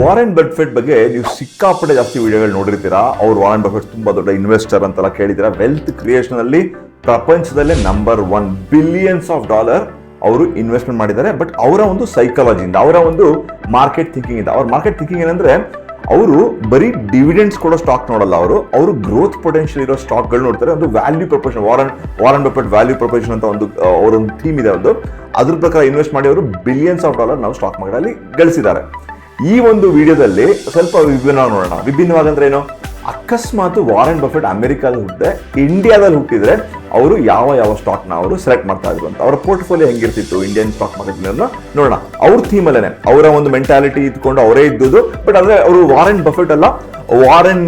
Warren Buffett ಬಗ್ಗೆ ನೀವು ಸಿಕ್ಕಾಪಟ್ಟೆ ಜಾಸ್ತಿ ವಿಡಿಯೋಗಳು ನೋಡಿರ್ತೀರಾ? ಅವ್ರು ವಾರೆನ್ ಬಫೆಟ್ ತುಂಬಾ ದೊಡ್ಡ ಇನ್ವೆಸ್ಟರ್ ಅಂತೆಲ್ಲ ಕೇಳಿದ್ದೀರಾ? ವೆಲ್ತ್ ಕ್ರಿಯೇಷನ್ ಅಲ್ಲಿ ಪ್ರಪಂಚದಲ್ಲೇ number one billions of dollar ಅವರು ಇನ್ವೆಸ್ಟ್ಮೆಂಟ್ ಮಾಡಿದ್ದಾರೆ. ಬಟ್ ಅವರ ಒಂದು ಸೈಕಾಲಜಿಯಿಂದ ಅವರ ಒಂದು ಮಾರ್ಕೆಟ್ ಥಿಂಕಿಂಗ್ ಇಂದ. ಅವ್ರ ಮಾರ್ಕೆಟ್ ಥಿಂಕಿಂಗ್ ಏನಂದ್ರೆ, ಅವರು ಬರೀ ಡಿವಿಡೆಂಡ್ಸ್ ಕೊಡೋ ಸ್ಟಾಕ್ ನೋಡಲ್ಲ ಅವರು. ಅವರು ಗ್ರೋತ್ ಪೊಟೆನ್ಷಿಯಲ್ ಇರೋ ಸ್ಟಾಕ್ಗಳು ನೋಡ್ತಾರೆ. ಒಂದು value proportion Warren Warren Buffett value proportion ಅಂತ ಒಂದು ಅವರೊಂದು ಥೀಮ್ ಇದೆ ಒಂದು. ಅದ್ರ ಪ್ರಕಾರ ಇನ್ವೆಸ್ಟ್ ಮಾಡಿ ಅವರು ಬಿಲಿಯನ್ಸ್ ಆಫ್ ಡಾಲರ್ ನಾವು ಸ್ಟಾಕ್ ಮಾರ್ಕೆಟಲ್ಲಿ ಗಳಿಸಿದ್ದಾರೆ. ಈ ಒಂದು ವಿಡಿಯೋದಲ್ಲಿ ಸ್ವಲ್ಪ ವಿಭಿನ್ನ ನೋಡೋಣ. ವಿಭಿನ್ನವಾಗಂದ್ರೆ ಏನು? ಅಕಸ್ಮಾತ್ ವಾರೆನ್ ಬಫೆಟ್ ಅಮೆರಿಕಾದಲ್ಲಿ ಹುಟ್ಟಿದೆ ಇಂಡಿಯಾದಲ್ಲಿ ಹುಟ್ಟಿದ್ರೆ ಅವರು ಯಾವ ಯಾವ ಸ್ಟಾಕ್ನ ಅವರು ಸೆಲೆಕ್ಟ್ ಮಾಡ್ತಾ ಇದ್ರು ಅಂತ. ಅವರ ಪೋರ್ಟ್ಫೋಲಿಯೋ ಹೆಂಗಿರ್ತಿತ್ತು, ಇಂಡಿಯನ್ ಸ್ಟಾಕ್ ಮಾರ್ಕೆಟ್ ನೋಡೋಣ. ಅವ್ರ ಥೀಮ್ ಅಲ್ಲೇನೆ. ಅವರ ಒಂದು ಮೆಂಟಾಲಿಟಿ ಇದ್ಕೊಂಡು ಅವರೇ ಇದ್ದುದು ಬಟ್ ಅಂದ್ರೆ ಅವರು ವಾರೆನ್ ಬಫೆಟ್ ಅಲ್ಲ, ವಾರೆನ್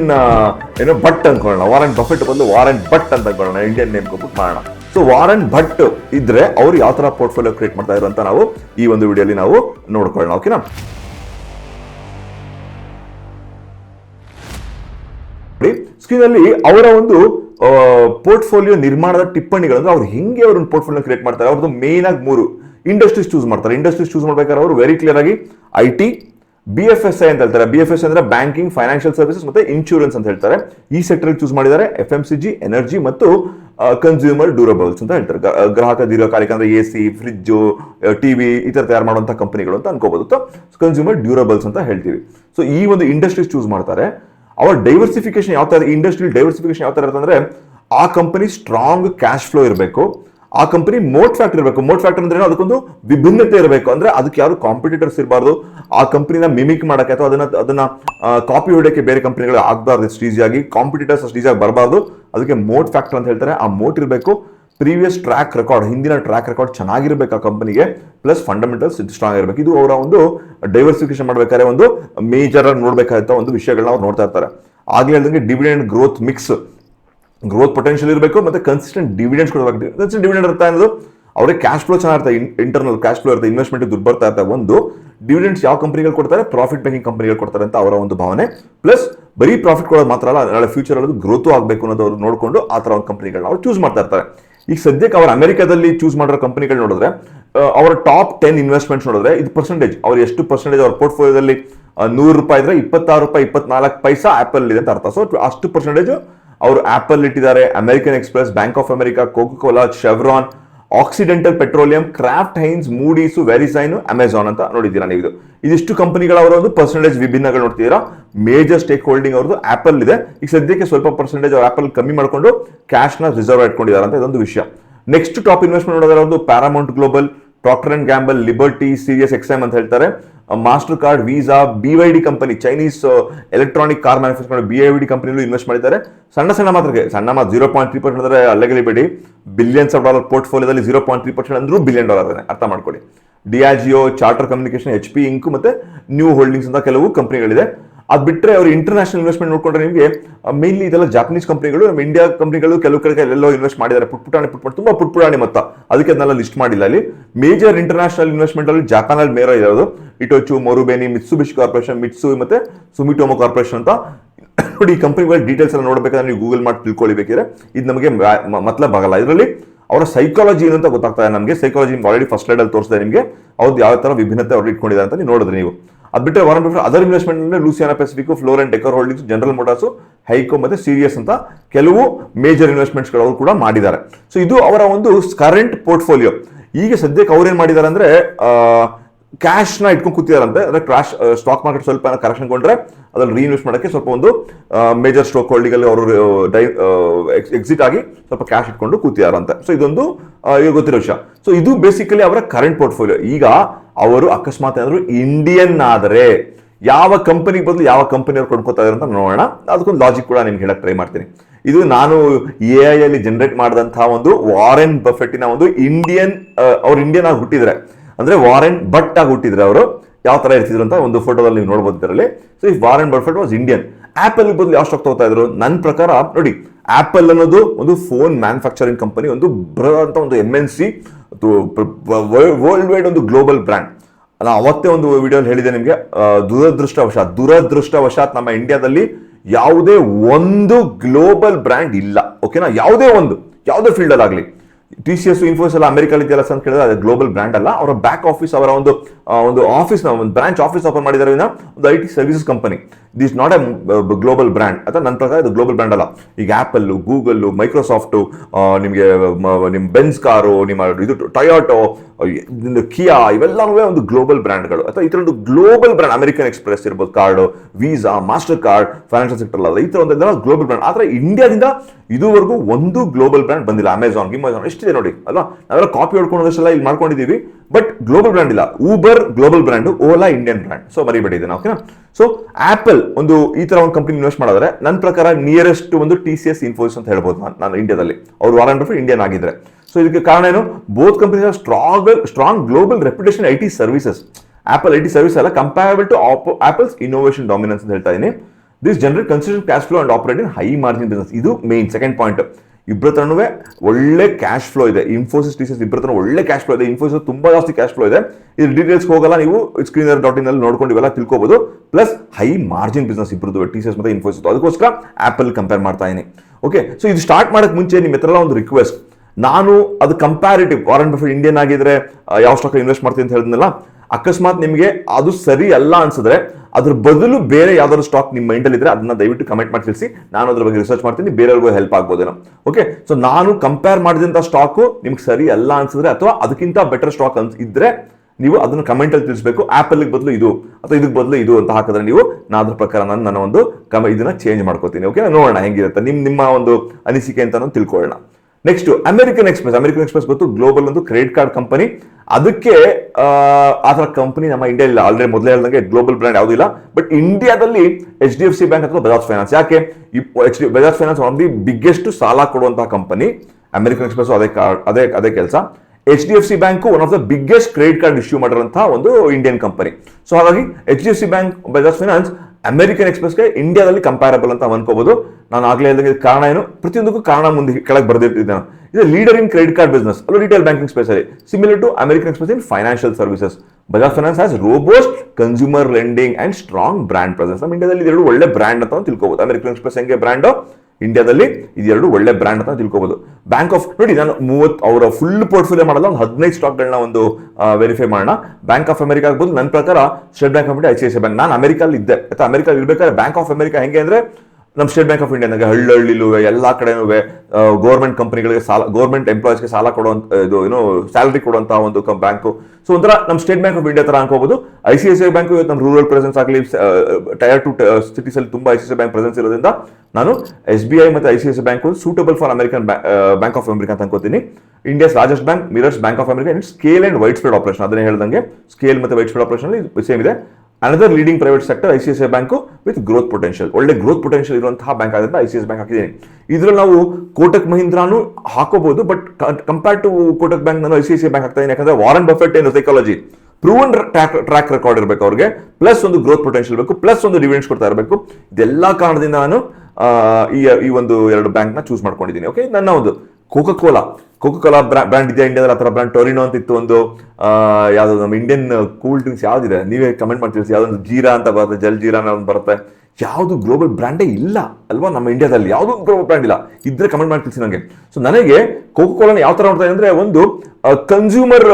ಏನೋ ಬಟ್ ಅನ್ಕೊಳ್ಳೋಣ ವಾರೆನ್ ಬಫೆಟ್ ಬಂದು ವಾರೆನ್ ಬಟ್ ಅಂತ ಅನ್ಕೊಳ್ಳೋಣ ಇಂಡಿಯನ್ ನೇಮ್ ಕೊಟ್ಬಿಟ್ಟು ಮಾಡೋಣ. ಸೊ ವಾರೆನ್ ಭಟ್ ಇದ್ರೆ ಅವ್ರು ಯಾವ ತರ ಪೋರ್ಟ್ಫೋಲಿಯೋ ಕ್ರಿಯೇಟ್ ಮಾಡ್ತಾ ಇದ್ರು ಅಂತ ನಾವು ಈ ಒಂದು ವಿಡಿಯೋಲಿ ನಾವು ನೋಡ್ಕೊಳ್ಳೋಣ ಓಕೆನಾ ಸ್ಕ್ರೀನ್ ಅಲ್ಲಿ ಅವರ ಒಂದು ಪೋರ್ಟ್ಫೋಲಿಯೋ ನಿರ್ಮಾಣದ ಟಿಪ್ಪಣಿಗಳು ಅಂದ್ರೆ ಅವ್ರು ಹೆಂಗೆ ಅವ್ರ ಪೋರ್ಟ್ಫೋಲಿಯೋ ಕ್ರಿಯೇಟ್ ಮಾಡ್ತಾರೆ. ಅವ್ರದ್ದು ಮೇನ್ ಆಗಿ ಮೂರು ಇಂಡಸ್ಟ್ರೀಸ್ ಚೂಸ್ ಮಾಡ್ತಾರೆ. ಇಂಡಸ್ಟ್ರೀಸ್ ಚೂಸ್ ಮಾಡ್ಬೇಕಾದ್ರೆ ಅವರು ವೆರಿ ಕ್ಲಿಯರ್ ಆಗಿ I T B F S I ಅಂತ ಹೇಳ್ತಾರೆ. ಬಿ ಎಫ್ ಎಸ್ ಅಂದ್ರೆ ಬ್ಯಾಂಕಿಂಗ್ ಫೈನಾನ್ಷಿಯಲ್ ಸರ್ವಿಸಸ್ ಮತ್ತೆ ಇನ್ಶೂರೆನ್ಸ್ ಅಂತ ಹೇಳ್ತಾರೆ. ಈ ಸೆಕ್ಟರ್ ಚೂಸ್ ಮಾಡಿದ್ದಾರೆ F M C G energy ಮತ್ತು ಕನ್ಸ್ಯೂಮರ್ ಡ್ಯೂರಬಲ್ಸ್ ಅಂತ ಹೇಳ್ತಾರೆ. ಗ್ರಾಹಕ ದೀರ್ಘಕಾಲಿಕ ಅಂದ್ರೆ ಎ ಸಿ ಫ್ರಿಜ್ಜು ಟಿವಿ ಈ ತರ ತಯಾರು ಮಾಡುವಂತ ಕಂಪನಿಗಳು ಅಂತ ಅನ್ಕೋಬಹುದು ಕನ್ಸ್ಯೂಮರ್ ಡ್ಯೂರಬಲ್ಸ್ ಅಂತ ಹೇಳ್ತೀವಿ. ಸೊ ಈ ಒಂದು ಇಂಡಸ್ಟ್ರೀಸ್ ಚೂಸ್ ಮಾಡ್ತಾರೆ. ಅವರ ಡೈವರ್ಸಿಫಿಕೇಶನ್ ಯಾವ ತರ ಇಂಡಸ್ಟ್ರಿಯಲ್ ಡೈವರ್ಸಿಫಿಕೇಶನ್ ಯಾವ ತರ ಇರುತ್ತೆ ಅಂದ್ರೆ ಆ ಕಂಪನಿ ಸ್ಟ್ರಾಂಗ್ ಕ್ಯಾಶ್ ಫ್ಲೋ ಇರಬೇಕು. ಆ ಕಂಪನಿ ಮೋಟ್ ಫ್ಯಾಕ್ಟರ್ ಇರಬೇಕು. ಮೋಟ್ ಫ್ಯಾಕ್ಟರ್ ಅಂದ್ರೆ ಅದಕ್ಕೊಂದು ವಿಭಿನ್ನತೆ ಇರಬೇಕು. ಅಂದ್ರೆ ಅದಕ್ಕೆ ಯಾರು ಕಾಂಪಿಟೇಟರ್ಸ್ ಇರಬಾರ್ದು. ಆ ಕಂಪನಿನ ಮಿಮಿಕ್ ಮಾಡೋಕೆ ಅಥವಾ ಅದನ್ನ ಅದನ್ನ ಕಾಪಿ ಹೊಡೆಯಕ್ಕೆ ಬೇರೆ ಕಂಪನಿಗಳು ಆಗಬಾರ್ದು. ಅಷ್ಟು ಈಸಿಯಾಗಿ ಕಾಂಪಿಟೇಟರ್ಸ್ ಅಷ್ಟು ಈಸಿಯಾಗಿ ಬರಬಾರ್ದು. ಅದಕ್ಕೆ ಮೋಟ್ ಫ್ಯಾಕ್ಟರ್ ಅಂತ ಹೇಳ್ತಾರೆ. ಆ ಮೋಟ್ ಇರಬೇಕು. ಪ್ರೀವಿಯಸ್ ಟ್ರ್ಯಾಕ್ ರೆಕಾರ್ಡ್ ಹಿಂದಿನ ಟ್ರ್ಯಾಕ್ ರೆಕಾರ್ಡ್ ಚೆನ್ನಾಗಿರಬೇಕು ಆ ಕಂಪನಿಗೆ ಪ್ಲಸ್ ಫಂಡಮೆಂಟಲ್ಸ್ ಸ್ಟ್ರಾಂಗ್ ಇರಬೇಕು ಇದು ಅವರ ಒಂದು ಡೈವರ್ಸಿಫಿಕೇಶನ್ ಮಾಡ್ಬೇಕಾದ್ರೆ ಒಂದು ಮೇಜರ್ ಆಗಿ ನೋಡಬೇಕಾದಂಥ ಒಂದು ವಿಷಯಗಳನ್ನ ಅವ್ರು ನೋಡ್ತಾ ಇರ್ತಾರೆ. ಆಗ್ಲೇ ಹೇಳ್ದಂಗೆ dividend growth mix growth potential ಇರಬೇಕು ಮತ್ತೆ ಕನ್ಸಿಸ್ಟೆಂಟ್ ಡಿವಿಡೆಂಡ್ಸ್ ಕೊಡಬೇಕು ಕನ್ಸಿಸ್ಟೆಂಟ್ ಡಿವಿಡೆಂಡ್ ಇರ್ತಾ ಅನ್ನೋದು ಅವ್ರಿಗೆ ಕ್ಯಾಶ್ ಫ್ಲೋ ಚೆನ್ನಾಗಿರುತ್ತೆ ಇಂಟರ್ನಲ್ ಕ್ಯಾಶ್ ಫ್ಲೋ ಇರುತ್ತೆ ಇನ್ವೆಸ್ಟ್ಮೆಂಟ್ ದುಡ್ಡು ಬರ್ತಾ ಇರ್ತಾ ಒಂದು ಡಿವಿಡೆಂಡ್ಸ್ ಯಾವ ಕಂಪನಿಗಳು ಕೊಡ್ತಾರೆ? ಪ್ರಾಫಿಟ್ ಮೇಕಿಂಗ್ ಕಂಪನಿಗಳು ಕೊಡ್ತಾರೆ ಅಂತ ಅವರ ಒಂದು ಭಾವನೆ. ಪ್ಲಸ್ ಬರೀ ಪ್ರಾಫಿಟ್ ಕೊಡೋದು ಮಾತ್ರ ಅಲ್ಲ, ನಾಳೆ ಫ್ಯೂಚರ್ ಗ್ರೋತು ಆಗಬೇಕು ಅನ್ನೋದು ಅವರು ನೋಡಿಕೊಂಡು ಆ ಥರ ಒಂದು ಕಂಪನಿಗಳನ್ನ ಅವ್ರು ಚೂಸ್ ಮಾಡ್ತಾ ಇರ್ತಾರೆ. ಈಗ ಸದ್ಯಕ್ಕೆ ಅವ್ರು ಅಮೆರಿಕಾದಲ್ಲಿ ಚೂಸ್ ಮಾಡಿರೋ ಕಂಪನಿಗಳು ನೋಡಿದ್ರೆ ಅವರ ಟಾಪ್ ಟೆನ್ ಇನ್ವೆಸ್ಟ್ಮೆಂಟ್ಸ್ ನೋಡಿದ್ರೆ ಇದು ಪರ್ಸೆಂಟೇಜ್ ಅವ್ರು ಎಷ್ಟು ಪರ್ಸೆಂಟೇಜ್ ಅವ್ರ ಪೋರ್ಟ್ಫೋಲಿಯೋದಲ್ಲಿ ನೂರು ರೂಪಾಯಿ ಇದ್ರೆ ಇಪ್ಪತ್ತಾರು ರೂಪಾಯಿ, ಇಪ್ಪತ್ನಾಲ್ಕು ಪೈಸಾ ಆಪಲ್ ಇದೆ ಅಂತ ಅರ್ಥ. ಸೊ ಅಷ್ಟು ಪರ್ಸೆಂಟೇಜ್ ಅವರು ಆಪಲ್ ಇಟ್ಟಿದ್ದಾರೆ. American Express Bank of America Coca Cola Chevron Occidental Petroleum Kraft Heinz Moody's VeriSign Amazon ಅಂತ ನೋಡಿದ್ದೀರಾ ನೀವು ಇದು? ಇದಿಷ್ಟು ಕಂಪನಿಗಳ ಅವರ ಒಂದು ಪರ್ಸೆಂಟೇಜ್ ವಿಭಿನ್ನಗಳು ನೋಡ್ತಿದ್ದೀರಾ? ಮೇಜರ್ ಸ್ಟೇಕ್ ಹೋಲ್ಡಿಂಗ್ ಅವ್ರದ್ದು ಆಪಲ್ ಇದೆ. ಈಗ ಸದ್ಯಕ್ಕೆ ಸ್ವಲ್ಪ ಪರ್ಸೆಂಟೇಜ್ ಅವ್ರು ಆಪಲ್ ಕಮ್ಮಿ ಮಾಡಿಕೊಂಡು ಕ್ಯಾಶ್ನ ರಿಸರ್ವ್ ಇಟ್ಕೊಂಡಿದ್ದಾರೆ ಅಂತ ಇದೊಂದು ವಿಷಯ. ನೆಕ್ಸ್ಟ್ ಟಾಪ್ ಇನ್ವೆಸ್ಟ್ಮೆಂಟ್ ನೋಡಿದ್ರೆ ಒಂದು Paramount Global Procter and Gamble Liberty Sirius XM ಅಂತ ಹೇಳ್ತಾರೆ. Mastercard Visa B Y D company Chinese electronic car manufacture B I D ಕಂಪನಿಗಳು ಇನ್ವೆಸ್ಟ್ ಮಾಡಿದ್ದಾರೆ. ಸಣ್ಣ ಸಣ್ಣ ಮಾತ್ರಕ್ಕೆ, ಸಣ್ಣ ಮಾತ್ರ ಜೀರೋ ಪಾಯಿಂಟ್ ತ್ರೀ ಪರ್ಸೆಂಟ್ ಅಂದ್ರೆ ಅಲ್ಲಗಲಿಬೇಡಿ ಬಿಲಿಯನ್ಸ್ ಆಫ್ ಡಾಲರ್ ಪೋರ್ಟ್ಫೋಲಿಯೋದಲ್ಲಿ ಜೀರೋ ಪಾಯಿಂಟ್ ತ್ರೀ ಪರ್ಸೆಂಟ್ ಅಂದರೂ ಬಿಲಿಯನ್ ಡಾಲರ್ ಅರ್ಥ ಮಾಡ್ಕೊಳ್ಳಿ. Diageo charter communication H P Inc ಮತ್ತು ನ್ಯೂ ಹೋಲ್ಡಿಂಗ್ಸ್ ಅಂತ ಕೆಲವು ಕಂಪನಿಗಳಿದೆ ಅದ್ ಬಿಟ್ರೆ ಅವರು ಇಂಟರ್ನ್ಯಾಷನಲ್ ಇನ್ವೆಸ್ಟ್ಮೆಂಟ್ ನೋಡಿಕೊಂಡ್ರೆ ನಿಮಗೆ ಮೇನ್ಲಿ ಇದೆಲ್ಲ ಜಾಪನೀಸ್ ಕಂಪನಿಗಳು ನಮ್ಮ ಇಂಡಿಯಾ ಕಂಪನಿಗಳು ಕೆಲವು ಕಡೆ ಎಲ್ಲೋ ಇನ್ವೆಸ್ಟ್ ಮಾಡಿದ್ದಾರೆ. ಪುಟ್ಪುಟಾಣಿ ತುಂಬ ತುಂಬಾ ಪುಟ್ಪುಟಾಣಿ ಮೊತ್ತ. ಅದಕ್ಕೆ ಅದನ್ನೆಲ್ಲ ಲಿಸ್ಟ್ ಮಾಡಿಲ್ಲ ಅಲ್ಲಿ. ಮೇಜರ್ ಇಂಟರ್ನ್ಯಾಷನಲ್ ಇನ್ವೆಸ್ಟ್ಮೆಂಟ್ ಅಲ್ಲಿ ಜಾಪಾನ್ ಅಲ್ಲಿ ಮೇರ ಇರೋದು ಇಟೋಚು ಮೊರುಬೇನಿ ಮಿಟ್ಸುಬಿಶ್ ಕಾರ್ಪೊರೇಷನ್ ಮಿಟ್ಸು ಮತ್ತೆ ಸುಮಿಟೋಮೋ ಕಾರ್ಪೊರೇಷನ್ ಅಂತ. ನೋಡಿ, ಈ ಕಂಪನಿಗಳ ಡೀಟೇಲ್ಸ್ ಎಲ್ಲ ನೋಡಬೇಕಾದ್ರೆ ನೀವು ಗೂಗಲ್ ಮಾಡಿ ತಿಳ್ಕೊಳ್ಳಿ ಇದು ನಮಗೆ ಮತ್ಲಬ್ ಆಗಲ್ಲ ಇದರಲ್ಲಿ ಅವರ ಸೈಕಾಲಜಿ ಏನು ಅಂತ ಗೊತ್ತಾಗ್ತಾ ಇದೆ ನಮಗೆ. ಸೈಕಾಲಜಿ ಆಲ್ರೆಡಿ ಫಸ್ಟ್ ಲೈಡ್ ಅಲ್ಲಿ ತೋರಿಸಿದೆ ನಿಮಗೆ. ಅವ್ರದ್ದು ಯಾವ ಥರ ವಿಭಿನ್ನತೆ ಅವ್ರು ಇಟ್ಕೊಂಡಿದ್ದಾರೆ ಅಂತ ನೀವು ನೋಡಿದ್ರೆ ನೀವು. ಅದ್ ಬಿಟ್ಟರೆ ವಾರನ್ ಬಫೆಟ್ ಅದರ್ ಇನ್ವೆಸ್ಟ್ಮೆಂಟ್ ಅಂದ್ರೆ Louisiana Pacific floor and holdings General Motors Heico ಮತ್ತೆ ಸೀರಿಯಸ್ ಅಂತ ಕೆಲವು ಮೇಜರ್ ಇನ್ವೆಸ್ಟ್ಮೆಂಟ್ಸ್ಗಳು ಅವರು ಕೂಡ ಮಾಡಿದ್ದಾರೆ. ಸೊ ಇದು ಅವರ ಒಂದು ಕರೆಂಟ್ ಪೋರ್ಟ್ಫೋಲಿಯೋ ಈಗ ಸದ್ಯಕ್ಕೆ ಅವ್ರು ಏನು ಮಾಡಿದ್ದಾರೆ ಅಂದ್ರೆ ಕ್ಯಾಶ್ನ ಇಟ್ಕೊಂಡು ಕೂತಿದಾರಂತೆ. ಅಂದ್ರೆ ಕ್ರಾಶ್ ಸ್ಟಾಕ್ ಮಾರ್ಕೆಟ್ ಸ್ವಲ್ಪ ಕರೆಕ್ಷನ್ ಕೊಂಡ್ರೆ ಅದ್ರಲ್ಲಿ ರೀಇನ್ವೆಸ್ಟ್ ಮಾಡೋಕ್ಕೆ ಸ್ವಲ್ಪ ಒಂದು ಮೇಜರ್ ಸ್ಟಾಕ್ ಹೋಲ್ಡಿಂಗ್ ಅಲ್ಲಿ ಅವರು ಎಕ್ಸಿಟ್ ಆಗಿ ಸ್ವಲ್ಪ ಕ್ಯಾಶ್ ಇಟ್ಕೊಂಡು ಕೂತಿದಾರಂತೆ. ಸೊ ಇದೊಂದು ಈಗ ಗೊತ್ತಿರೋ ವಿಷಯ. ಸೊ ಇದು ಬೇಸಿಕಲಿ ಅವರ ಕರೆಂಟ್ ಪೋರ್ಟ್ಫೋಲಿಯೋ ಈಗ ಅವರು ಅಕಸ್ಮಾತ್ ಏನಾದರೂ ಇಂಡಿಯನ್ ಆದರೆ ಯಾವ ಕಂಪನಿ ಬದಲು ಯಾವ ಕಂಪನಿ ಅವ್ರು ಕೊಂಡ್ಕೋತಾ ಅಂತ ನೋಡೋಣ. ಅದಕ್ಕೊಂದು ಲಾಜಿಕ್ ಕೂಡ ನಿಮ್ಗೆ ಹೇಳಕ್ಕೆ ಟ್ರೈ ಮಾಡ್ತೀನಿ. ಇದು ನಾನು ಎ ಐ ಅಲ್ಲಿ ಜನರೇಟ್ ಮಾಡಿದಂತಹ ಒಂದು ವಾರೆನ್ ಬಫೆಟ್ಟಿನ ಒಂದು ಇಂಡಿಯನ್ ಅವ್ರು ಇಂಡಿಯನ್ ಆಗಿ ಹುಟ್ಟಿದ್ರೆ. ಅಂದ್ರೆ ವಾರೆನ್ ಬಟ್ ಆಗಿ ಹುಟ್ಟಿದ್ರೆ ಅವರು. ಯಾವ ತರ ಇರ್ತಿದ್ರು ಅಂತ ಒಂದು ಫೋಟೋದಲ್ಲಿ ನೀವು ನೋಡಬಹುದು ಇದರಲ್ಲಿ. ಸೊ ಈ Warren Buffett was Indian Apple ಬದಲು ಯಾವ ಸ್ಟಾಕ್ ತಗೋತಾ ಇದ್ರು? ನನ್ನ ಪ್ರಕಾರ, ನೋಡಿ ಆಪಲ್ ಅನ್ನೋದು ಒಂದು ಫೋನ್ ಮ್ಯಾನುಫ್ಯಾಕ್ಚರಿಂಗ್ ಕಂಪನಿ ಒಂದು ಬೃಹತ್ ಅಂತ ಒಂದು M N C world wide ಒಂದು ಗ್ಲೋಬಲ್ ಬ್ರ್ಯಾಂಡ್ ನಾನು ಅವತ್ತೇ ಒಂದು ವಿಡಿಯೋಲಿ ಹೇಳಿದೆ ನಿಮಗೆ ದುರದೃಷ್ಟವಶಾತ್ ದುರದೃಷ್ಟವಶಾತ್ ನಮ್ಮ ಇಂಡಿಯಾದಲ್ಲಿ ಯಾವುದೇ ಒಂದು ಗ್ಲೋಬಲ್ ಬ್ರ್ಯಾಂಡ್ ಇಲ್ಲ. ಓಕೆನಾ ಯಾವುದೇ ಒಂದು, ಯಾವುದೇ ಫೀಲ್ಡ್ ಅಲ್ಲಿ ಆಗಲಿ ಟಿ ಸಿ ಎಸ್ ಇನ್ಫೋಸ್ ಎಲ್ಲ ಅಮೆರಿಕಲ್ಲಿ ಇದೆಯಲ್ಲ ಅಂತ ಕೇಳಿದ್ರೆ ಅದು ಗ್ಲೋಬಲ್ ಬ್ರ್ಯಾಂಡ್ ಅಲ್ಲ. ಅವರ ಬ್ಯಾಕ್ ಆಫೀಸ್ ಅವರ ಒಂದು ಒಂದು ಆಫೀಸ್ ಒಂದು ಬ್ರಾಂಚ್ ಆಫೀಸ್ ಓಪನ್ ಮಾಡಿದ್ದಾರೆ ಒಂದು I T services company this not a global brand ಅಥವಾ ನನ್ನ ಪ್ರಕಾರ ಇದು ಗ್ಲೋಬಲ್ ಬ್ರ್ಯಾಂಡ್ ಅಲ್ಲ. ಈಗ ಆಪಲ್ ಗೂಗಲ್ ಮೈಕ್ರೋಸಾಫ್ಟು ನಿಮಗೆ ನಿಮ್ಮ ಬೆನ್ಸ್ ಕಾರು ನಿಮ್ಮ ಇದು ಟೊಯಾಟೋ ಕಿಯಾ ಇವೆಲ್ಲವೂ ಒಂದು ಗ್ಲೋಬಲ್ ಬ್ರ್ಯಾಂಡ್ಗಳು ಅಥವಾ ಈ ಥರ ಒಂದು ಗ್ಲೋಬಲ್ ಬ್ರ್ಯಾಂಡ್ ಅಮೆರಿಕನ್ ಎಕ್ಸ್ಪ್ರೆಸ್ ಇರ್ಬೋದು card Visa Mastercard financial sector ಅಲ್ಲ. ಈ ಥರ ಒಂದೆಲ್ಲ ಗ್ಲೋಬಲ್ ಬ್ರ್ಯಾಂಡ್ ಆದರೆ ಇಂಡಿಯಾದಿಂದ ಇದುವರೆಗೂ ಒಂದು ಗ್ಲೋಬಲ್ ಬ್ರ್ಯಾಂಡ್ ಬಂದಿಲ್ಲ. ಅಮೆಝಾನ್ ಇಮೆಝಾನ್ ಎಷ್ಟಿದೆ ನೋಡಿ, ಅಲ್ವಾ? ನಾವೆಲ್ಲ ಕಾಪಿ ಹೊಡ್ಕೊಂಡು ಇಲ್ಲಿ ಮಾಡ್ಕೊಂಡಿದ್ದೀವಿ. ಬಟ್ ಗ್ಲೋಬಲ್ ಬ್ರ್ಯಾಂಡ್ ಇಲ್ಲ. Uber global brand Ola Indian brand so ಮರಿಬೇಡಿ ಇದನ್ನ ಓಕೆನಾ ಸೊ ಆಪಲ್ ಒಂದು ಈ ತರ ಒಂದು ಕಂಪನಿ ಇನ್ವೆಸ್ಟ್ ಮಾಡಿದ್ರೆ ನನ್ನ ಪ್ರಕಾರ ನಿಯರೆಸ್ಟ್ ಒಂದು ಟಿ ಸಿ ಎಸ್ ಇನ್ಫೋಸಿಸ್ ಅಂತ ಹೇಳ್ಬೋದು ನಾನು ಇಂಡಿಯಾದಲ್ಲಿ ಅವ್ರು ವಾರ್ ಅಂಡ್ ಇಂಡಿಯನ್ ಆಗಿದ್ರೆ. ಸೊ ಇದಕ್ಕೆ ಕಾರಣ ಏನು? Both company strong strong global reputation I T services Apple I T service ಅಲ್ಲ comparable to Apple's innovation dominance ಅಂತ ಹೇಳ್ತಾ ಇದೀನಿ. This general consistent cash flow and operate in high margin business ಇದು main second point ಇಬ್ಬರ ಹತ್ರನೂ ಒಳ್ಳೆ cash flow ಇದೆ. Infosys T ಇಬ್ಬರ ಹತ್ರ ಒಳ್ಳೆ ಕ್ಯಾಶ್ ಫ್ಲೋ ಇದೆ. ಇನ್ಫೋಸಿಸ್ ತುಂಬಾ ಜಾಸ್ತಿ ಕ್ಯಾಶ್ ಫ್ಲೋ ಇದೆ. ಇದು ಡೀಟೇಲ್ಸ್ ಹೋಗಲ್ಲ ನೀವು ಸ್ಕ್ರೀನ್ ಡಾಟ್ ಇನ್ ಅಲ್ಲಿ ನೋಡ್ಕೊಂಡು ಇವೆಲ್ಲ ತಿಳ್ಕೊಬೋದು ಪ್ಲಸ್ ಹೈ ಮಾರ್ಜಿನ್ ಬಿಸ್ನೆಸ್ ಇಬ್ಬರದು ಟಿ ಮತ್ತೆ ಇನ್ಫೋಸಿಸ್ ಅದಕ್ಕೋಸ್ಕರ ಆಪಲ್ ಕಂಪೇರ್ ಮಾಡ್ತಾ ಇದೀನಿ. ಓಕೆ ಸೊ ಇದು ಸ್ಟಾರ್ಟ್ ಮಾಡೋಕ್ಕೆ ಮುಂಚೆ ನಿಮ್ಮ ಹತ್ರ ಒಂದು ರಿಕ್ವೆಸ್ಟ್ ನಾನು ಅದು ಕಂಪ್ಯಾರಿಟಿವ್ ವಾರನ್ ಬಫೆಟ್ ಇಂಡಿಯನ್ ಆಗಿದ್ರೆ ಯಾವ ಸ್ಟಾಕ್ ಇನ್ವೆಸ್ಟ್ ಮಾಡ್ತೀನಿ ಅಂತ ಹೇಳಿದ್ನಲ್ಲ ಅಕಸ್ಮಾತ್ ನಿಮಗೆ ಅದು ಸರಿ ಅಲ್ಲ ಅನ್ಸಿದ್ರೆ ಅದ್ರ ಬದಲು ಬೇರೆ ಯಾವ್ದಾದ್ರು ಸ್ಟಾಕ್ ನಿಮ್ಮ ಮೈಂಡಲ್ಲಿ ಇದ್ರೆ ಅದನ್ನ ದಯವಿಟ್ಟು ಕಮೆಂಟ್ ಮಾಡಿ ತಿಳಿಸಿ. ನಾನು ಅದ್ರ ಬಗ್ಗೆ ರಿಸರ್ಚ್ ಮಾಡ್ತೀನಿ, ಬೇರೆಯವ್ರಿಗೂ ಹೆಲ್ಪ್ ಆಗ್ಬೋದೇನೋ. ಓಕೆ ಸೊ ನಾನು ಕಂಪೇರ್ ಮಾಡಿದಂಥ ಸ್ಟಾಕು ನಿಮ್ಗೆ ಸರಿ ಅಲ್ಲ ಅನ್ಸಿದ್ರೆ ಅಥವಾ ಅದಕ್ಕಿಂತ ಬೆಟರ್ ಸ್ಟಾಕ್ ಅನ್ಸ್ ಇದ್ರೆ ನೀವು ಅದನ್ನ ಕಮೆಂಟಲ್ಲಿ ತಿಳಿಸಬೇಕು. ಆಪಲ್ ಬದಲು ಇದು ಅಥವಾ ಇದಕ್ಕೆ ಬದಲು ಇದು ಅಂತ ಹಾಕಿದ್ರೆ ನೀವು ನಾನು ಅದ್ರ ಪ್ರಕಾರ ನಾನು ನನ್ನ ಒಂದು ಕಮ ಇದನ್ನ ಚೇಂಜ್ ಮಾಡ್ಕೋತೀನಿ. ಓಕೆ ನೋಡೋಣ ಹೆಂಗಿರುತ್ತೆ. ನಿಮ್ ನಿಮ್ಮ ಒಂದು ಅನಿಸಿಕೆ ಅಂತ ತಿಳ್ಕೊಳ್ಳೋಣ. Next American Express American Express ಗೊತ್ತು ಗ್ಲೋಬಲ್ ಒಂದು ಕ್ರೆಡಿಟ್ ಕಾರ್ಡ್ ಕಂಪನಿ ಅದಕ್ಕೆ ಆ, ಥರ ಕಂಪನಿ ನಮ್ಮ ಇಂಡಿಯಾ ಇಲ್ಲ. ಆಲ್ರೆಡಿ ಮೊದಲೇ ಹೇಳಿದಂಗೆ ಗ್ಲೋಬಲ್ ಬ್ರ್ಯಾಂಡ್ ಯಾವುದೂ ಇಲ್ಲ. ಬಟ್ ಇಂಡಿಯಾದಲ್ಲಿ H D F C Bank ಅಥವಾ ಬಜಾಜ್ ಫೈನಾನ್ಸ್ ಯಾಕೆ? H D Bajaj Finance one the biggest ಸಾಲ ಕೊಡುವಂತಹ ಕಂಪನಿ ಅಮೆರಿಕನ್ ಎಕ್ಸ್ಪ್ರೆಸ್ ಅದೇ ಅದೇ ಅದೇ ಕೆಲಸ. H D F C Bank one of the biggest credit card issue ಮಾಡಿರುವಂತಹ ಒಂದು ಇಂಡಿಯನ್ ಕಂಪನಿ ಸೊ ಹಾಗಾಗಿ H D F C Bank Bajaj Finance American ಎಕ್ಸ್ಪ್ರೆಸ್ಗೆ ಇಂಡಿಯಾದಲ್ಲಿ ಕಂಪ್ಯಾರಬಲ್ ಅಂತ ಅನ್ಕೋಬಹುದು ನಾನು ಆಗಲೇ ಹೇಳಿದಂಗೆ ಕಾರಣ ಏನು? ಪ್ರತಿಯೊಂದಕ್ಕೂ ಕಾರಣ ಮುಂದೆ ಕೆಳಗೆ ಬರೆದಿಟ್ಟಿದ್ದೇನೆ. ಇದು leader in credit card business ಅಲ್ಲೂ retail banking specially similar to American Express in financial services Bajaj Finance has robust consumer lending and strong brand presence ನಮ್ಮ ಇಂಡಿಯಾದಲ್ಲಿ ಎರಡು ಒಳ್ಳೆ ಬ್ರ್ಯಾಂಡ್ ಅಂತ ತಿಳ್ಕೋಬಹುದು ಅಮೆರಿಕನ್ ಎಕ್ಸ್ಪ್ರೆಸ್ ಹೆಂಗೆ ಬ್ರ್ಯಾಂಡ್ ಇಂಡಿಯಾದಲ್ಲಿ ಇದೆರಡು ಒಳ್ಳೆ ಬ್ರ್ಯಾಂಡ್ ಅಂತ ತಿಳ್ಕೋಬಹುದು ಬ್ಯಾಂಕ್ ಆಫ್ ನೋಡಿ ನಾನು ಮೂವತ್ತು ಅವರ ಫುಲ್ ಪೋರ್ಟ್ಫೋಲಿಯೋ ಮಾಡಲ್ಲ ಒಂದು ಹದಿನೈದು ಸ್ಟಾಕ್ಗಳನ್ನ ಒಂದು ವೆರಿಫೈ ಮಾಡೋಣ ಬ್ಯಾಂಕ್ ಆಫ್ ಅಮೆರಿಕಾ ಆಗ್ಬೋದು ನನ್ನ ಪ್ರಕಾರ State Bank of India I C I C Bank ನಾನು ಅಮೆರಿಕಲ್ಲಿ ಇದ್ದೆ ಅಥವಾ ಅಮೆರಿಕಲ್ಲಿ ಇರಬೇಕಾದ್ರೆ ಬ್ಯಾಂಕ್ ಆಫ್ ಅಮೆರಿಕಾ ಹೆಂಗೆ ಅಂದ್ರೆ ನಮ್ಮ ಸ್ಟೇಟ್ ಬ್ಯಾಂಕ್ ಆಫ್ ಇಂಡಿಯಾನಾಗ ಹಳ್ಳಿಲೂ ಎಲ್ಲ ಕಡೆನೂ ಗೌರ್ಮೆಂಟ್ ಕಂಪನಿಗಳಿಗೆ ಸಾಲ ಗೌರ್ಮೆಂಟ್ ಎಂಪ್ಲಾಯೀಸ್ಗೆ ಸಾಲ ಕೊಡುವಂತ, ಇದು, ಏನು ಸ್ಯಾಲರಿ ಕೊಡುವಂತಹ ಒಂದು ಬ್ಯಾಂಕು. ಸೊ ಒಂಥರ ನಮ್ಮ ಸ್ಟೇಟ್ ಬ್ಯಾಂಕ್ ಆಫ್ ಇಂಡಿಯಾ ತರ ಅನ್ಕೋಬಹುದು I C I C I Bank ಇವತ್ತು ನಮ್ಮ ರೂರಲ್ ಪ್ರೆಸೆನ್ಸ್ ಆಗಲಿ ಟೈರ್ ಟು ಸಿಟೀಸ್ ಅಲ್ಲಿ ತುಂಬಾ I C I Bank presence ಇರೋದ್ರಿಂದ ನಾನು ಎಸ್ ಬಿ ಐ ಮತ್ತು I C I C Bank suitable for American Bank of America ಅಂತ ಅನ್ಕೋತೀನಿ. India's largest bank mirrors Bank of America in scale and wide spread operation ಅದನ್ನೇ ಹೇಳ್ದಂಗೆ scale ಮತ್ತು wide spread operation same ಇದೆ. Another leading private sector I C I bank with growth potential ಒಳ್ಳೆ growth potential ಇರುವಂತಹ bank ಆಗುತ್ತೆ I C S bank ಹಾಕಿದ್ದೀನಿ. ಇದರಲ್ಲಿ ನಾವು ಕೋಟಕ್ ಮಹಿಂದ್ರಾನು ಹಾಕೋಬಹುದು but compare to Kotak Bank ನಾನು ಐ ಸಿ ಐ ಬ್ಯಾಂಕ್ ಹಾಕ್ತಾ ಇದ್ದೀನಿ ಯಾಕಂದ್ರೆ ವಾರನ್ ಬಫೆಟ್ ಏನು psychology proven track track record ಇರಬೇಕು ಅವ್ರಿಗೆ. ಪ್ಲಸ್ ಒಂದು ಗ್ರೋತ್ ಪೊಟೆನ್ಷಿಯಲ್ ಬೇಕು ಪ್ಲಸ್ ಒಂದು ಡಿವಿಡೆಂಡ್ಸ್ ಕೊಡ್ತಾ ಇರಬೇಕು. ಇದೆಲ್ಲ ಕಾರಣದಿಂದ ನಾನು ಈ ಈ ಒಂದು ಎರಡು ಬ್ಯಾಂಕ್ನ ಚೂಸ್ ಮಾಡ್ಕೊಂಡಿದ್ದೀನಿ. ಓಕೆ ನನ್ನ ಒಂದು. Coca Cola Coca Cola brand ಇದೆಯಾ ಇಂಡಿಯಾದಲ್ಲಿ ಆ ಥರ ಬ್ರ್ಯಾಂಡ್ ಟೊರಿನೋ ಅಂತ ಇತ್ತು ಒಂದು ಯಾವುದು ನಮ್ಮ ಇಂಡಿಯನ್ ಕೂಲ್ ಡ್ರಿಂಕ್ಸ್ ಯಾವುದಿದೆ? ನೀವೇ ಕಮೆಂಟ್ ಮಾಡಿ ಯಾವ್ದೊಂದು ಜೀರಾ ಅಂತ ಬರುತ್ತೆ, ಜಲ್ ಜೀರಾ ಅನ್ನೋ ಒಂದು ಬರುತ್ತೆ. ಯಾವುದು ಗ್ಲೋಬಲ್ ಬ್ರ್ಯಾಂಡೇ ಇಲ್ಲ ಅಲ್ವಾ ನಮ್ಮ ಇಂಡಿಯಾದಲ್ಲಿ ಯಾವುದು ಗ್ಲೋಬಲ್ ಬ್ರ್ಯಾಂಡ್ ಇಲ್ಲ. ಇದ್ರೆ ಕಮೆಂಟ್ ಮಾಡಿ ತಿಳಿಸಿ ನನಗೆ ಸೊ ನನಗೆ ಕೋಕೋ ಕೋಲಾನ ಯಾವ ತರ ನೋಡ್ತಾ ಅಂದ್ರೆ ಒಂದು ಕನ್ಸ್ಯೂಮರ್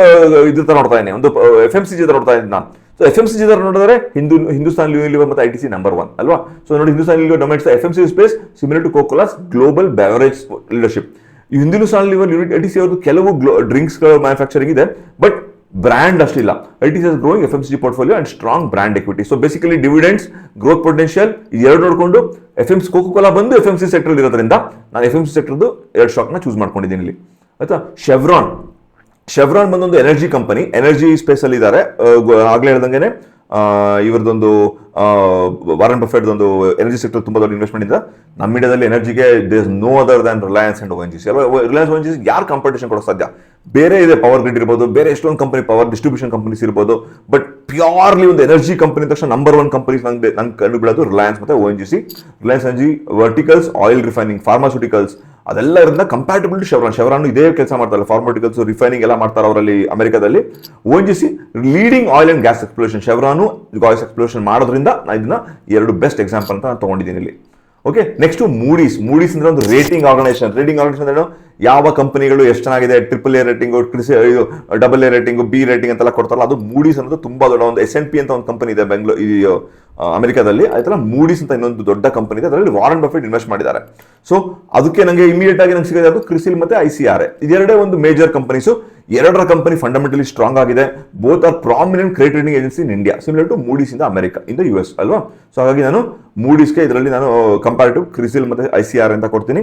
ಇದ್ರ ಥರ ನೋಡ್ತಾ ಇದ್ದೀನಿ. ಒಂದು ಎಫ್ ಎಂ ಸಿ ಜಿ ಥರ ನೋಡ್ತಾ ಇದ್ದೀನಿ ನಾನು. So F M C G ಥರ ನೋಡಿದ್ರೆ ಹಿಂದೂ, ಹಿಂದೂಸ್ತಾನ್ ಲಿವರ್ ಮತ್ತು I T C number one ಅಲ್ವಾ? ಸೊ ನೋಡಿ Hindustan Lever dominates F M C space similar to Coca Cola's global beverage leadership ಈ Hindustan Lever unit I T C ಅವ್ರದ್ದು ಕೆಲವು ಡ್ರಿಂಕ್ಸ್ಗಳ manufacturing ಇದೆ but brand ಅಷ್ಟಿಲ್ಲ. I T C growing F M C portfolio and strong brand equity so basically dividends growth potential ಎರಡು ನೋಡಿಕೊಂಡು F M C Coca ಬಂದು F M C sector ಇರೋದ್ರಿಂದ ನಾನು F M C ಸೆಕ್ಟರ್ದು ಎರಡು ಸ್ಟಾಕ್ನ choose ಮಾಡ್ಕೊಂಡಿದ್ದೀನಿ ಇಲ್ಲಿ. ಆಯ್ತಾ? ಶೆವ್ರಾನ್ ಶೆವ್ರಾನ್ ಬಂದೊಂದು ಎನರ್ಜಿ ಕಂಪನಿ ಎನರ್ಜಿ ಸ್ಪೇಸ್ ಅಲ್ಲಿ ಇದ್ದಾರೆ. ಆಗ್ಲೇ ಹೇಳ್ದಂಗೆನೆ ಆ, ಇವ್ರದ್ದೊಂದು ವಾರನ್ ಒಂದು ಎನರ್ಜಿ ಸೆಕ್ಟರ್ ತುಂಬಾ ದೊಡ್ಡ ಇನ್ವೆಸ್ಟ್ಮೆಂಟ್ ಇಂದ ನಮ್ಮ ಇಂಡಿಯಾದಲ್ಲಿ ಎನರ್ಜಿಗೆ there's no other than Reliance and O N G C Reliance O N G C ಯಾರು ಕಾಂಪಿಟೇಷನ್ ಕೊಡೋ ಸಾಧ್ಯ? ಬೇರೆ ಇದೆ ಪವರ್ ಗ್ರಿಡ್ ಇರ್ಬೋದು ಬೇರೆ ಎಷ್ಟೊಂದು ಕಂಪನಿ ಪವರ್ ಡಿಸ್ಟ್ರಿಬ್ಯೂಷನ್ ಕಂಪನೀಸ್ ಇರ್ಬೋದು ಬಟ್ ಪ್ಯೂರ್ಲಿ ಒಂದು ಎನರ್ಜಿ ಕಂಪನಿ ತಕ್ಷಣ ನಂಬರ್ ಒನ್ ಕಂಪನೀಸ್ ನಂಗೆ ನಂಗೆ ಕಂಡು ಬೀಳೋದು ರಿಲಯನ್ಸ್ ಮತ್ತೆ N G C Reliance energy verticals oil refining pharmaceuticals ಅದೆಲ್ಲ ಇರೋದ್ರಿಂದ ಕಂಪ್ಯಾಟಬಲ್ ಟು ಶೆವರಾನ್ ಶೆವರಾನ್ ಇದೇ ಕೆಲಸ ಮಾಡ್ತಾರೆ ಫಾರ್ಮಾಟಿಕಲ್ಸ್ ರಿಫೈನಿಂಗ್ ಎಲ್ಲ ಮಾಡ್ತಾರೆ ಅವರಲ್ಲಿ ಅಮೆರಿಕದಲ್ಲಿ. O N G C leading oil and gas exploration Chevron gas exploration ಮಾಡೋದ್ರಿಂದ ನಾನು ಇದನ್ನ ಎರಡು ಬೆಸ್ಟ್ ಎಕ್ಸಾಂಪಲ್ ಅಂತ ನಾನು ತೊಗೊಂಡಿದ್ದೀನಿ ಇಲ್ಲಿ. ಓಕೆ ನೆಕ್ಸ್ಟ್ ಮೂಡೀಸ್ ಮೂಡೀಸ್ ಅಂದ್ರೆ ಒಂದು ರೇಟಿಂಗ್ ಆರ್ಗನೈಸೇಷನ್ ರೇಟಿಂಗ್ ಆರ್ಗನೈಸೇಷನ್ ಅಂದ್ರೆ ಯಾವ ಕಂಪನಿಗಳು ಎಷ್ಟು ಚೆನ್ನಾಗಿದೆ? ಟ್ರಿಪಲ್ ಎ ರೇಟಿಂಗ್ ಇದು double A rating B rating ಅಂತೆಲ್ಲ ಕೊಡ್ತಾರಲ್ಲ ಅದು ಮೂಡೀಸ್ ಅನ್ನೋದು ತುಂಬಾ ದೊಡ್ಡ ಒಂದು ಎಸ್ ಎನ್ ಪಿ ಅಂತ ಒಂದು ಕಂಪನಿ ಇದೆ ಬೆಂಗಳೂರು ಆ, ಅಮೆರಿಕಾದಲ್ಲಿ. ಆಯ್ತಲ್ಲ ಮೂಡೀಸ್ ಅಂತ ಇನ್ನೊಂದು ದೊಡ್ಡ ಕಂಪನಿ ಇದೆ. ಅದರಲ್ಲಿ ವಾರನ್ ಬಫೆಟ್ ಇನ್ವೆಸ್ಟ್ ಮಾಡಿದ್ದಾರೆ. ಸೊ ಅದಕ್ಕೆ ನನಗೆ ಇಮಿಡಿಯೇಟ್ ಆಗಿ ನಂಗೆ ಸಿಗೋದು ಕ್ರಿಸಿಲ್ ಮತ್ತೆ ಐ ಸಿ ಆರ್ ಇದೆರಡೇ ಒಂದು ಮೇಜರ್ ಕಂಪನೀಸು ಎರಡರ ಕಂಪನಿ ಫಂಡಮೆಂಟಲಿ ಸ್ಟ್ರಾಂಗ್ ಆಗಿದೆ. Both are prominent credit rating agency in India similar to Moody's ಇಂದ ಅಮೆರಿಕ ಇಂದ ಯು ಎಸ್ ಅಲ್ವಾ? ಸೊ ಹಾಗಾಗಿ ನಾನು ಮೂಡೀಸ್ಗೆ ಇದರಲ್ಲಿ ನಾನು ಕಂಪೇರಿಟಿವ್ ಕ್ರಿಸಿಲ್ ಮತ್ತು ಐ ಸಿ ಆರ್ ಅಂತ ಕೊಡ್ತೀನಿ.